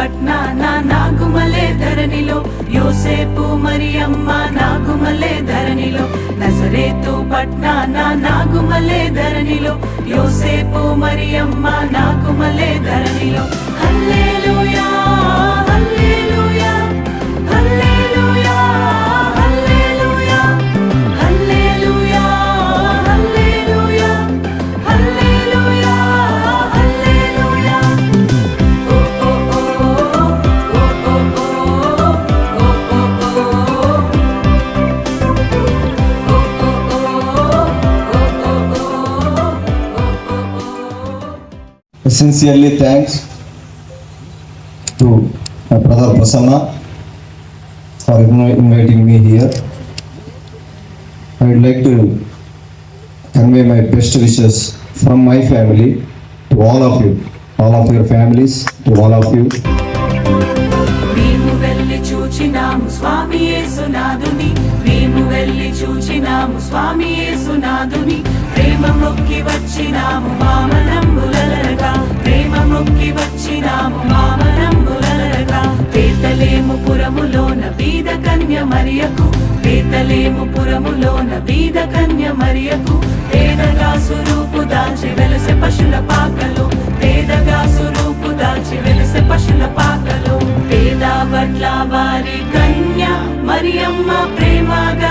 పట్నా నా నాగుమలే ధరణిలో యోసేపు మరియమ్మ నాగుమలే ధరణిలో నజరేతు పట్నా నా నాగుమలే ధరణిలో యోసేపు మరియమ్మ నాగుమలే ధరణిలో. హల్లే sincerely thanks to my brother Prasanna for inviting me here I would like to convey my best wishes from my family to all of you all of your families to all of you చూచినాము స్వామి యేసునాథుని మేము వెళ్ళి చూచినాము స్వామి యేసునాథుని ప్రేమ మొక్కి వచ్చినాము వామనంబుల మరియకు పీతలేము పురములోన బీద కన్య మరియకు పేదగా సురూపు దాచి వెలసె పశుల పాకలో పేదగా సురూపు దాచి వెలసె పశుల పాకలో. పేద పట్ల వారి కన్య మరియమ్మ ప్రేమగా